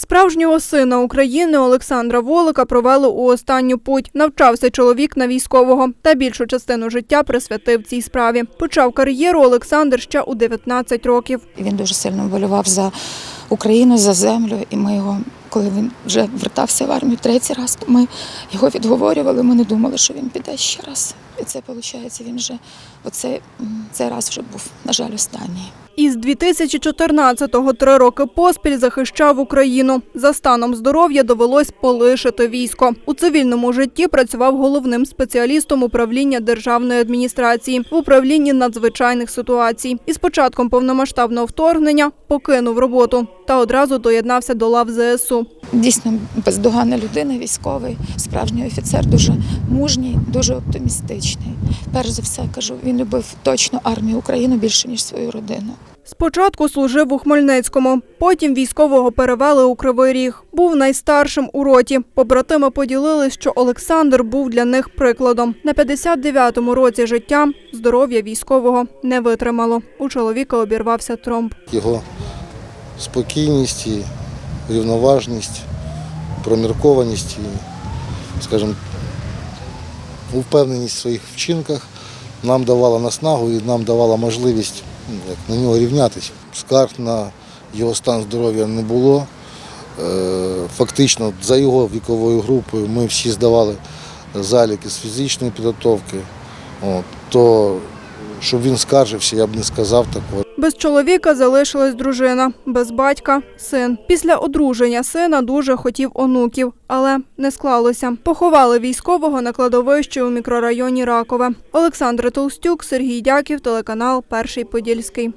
Справжнього сина України Олександра Волика провели у останню путь. Навчався чоловік на військового та більшу частину життя присвятив цій справі. Почав кар'єру Олександр ще у 19 років. Він дуже сильно вболював за Україну, за землю. І ми його, коли він вже вертався в армію третій раз, то ми його відговорювали. Ми не думали, що він піде ще раз. І це виходить, він вже оцей цей раз вже був, на жаль, останній. Із 2014-го три роки поспіль захищав Україну. За станом здоров'я довелось полишити військо. У цивільному житті працював головним спеціалістом управління державної адміністрації в управлінні надзвичайних ситуацій. І з початком повномасштабного вторгнення покинув роботу та одразу доєднався до лав ЗСУ. Дійсно бездоганна людина, військовий, справжній офіцер, дуже мужній, дуже оптимістичний. Перш за все кажу, він любив точно армію України більше ніж свою родину. Спочатку служив у Хмельницькому, потім військового перевели у Кривий Ріг. Був найстаршим у роті. Побратими поділились, що Олександр був для них прикладом. На 59-му році життя здоров'я військового не витримало. У чоловіка обірвався тромб. його спокійність, і рівноважність, проміркованість і, скажімо, впевненість в своїх вчинках нам давала наснагу і нам давала можливість ну, як, на нього рівнятися. Скарг на його стан здоров'я не було. Е, Фактично, за його віковою групою ми всі здавали заліки з фізичної підготовки. От, то, щоб він скаржився, я б не сказав такого. Без чоловіка залишилась дружина, без батька син. Після одруження сина дуже хотів онуків, але не склалося. Поховали військового на кладовищі у мікрорайоні Ракове. Олександр Толстюк, Сергій Дяків, телеканал Перший Подільський.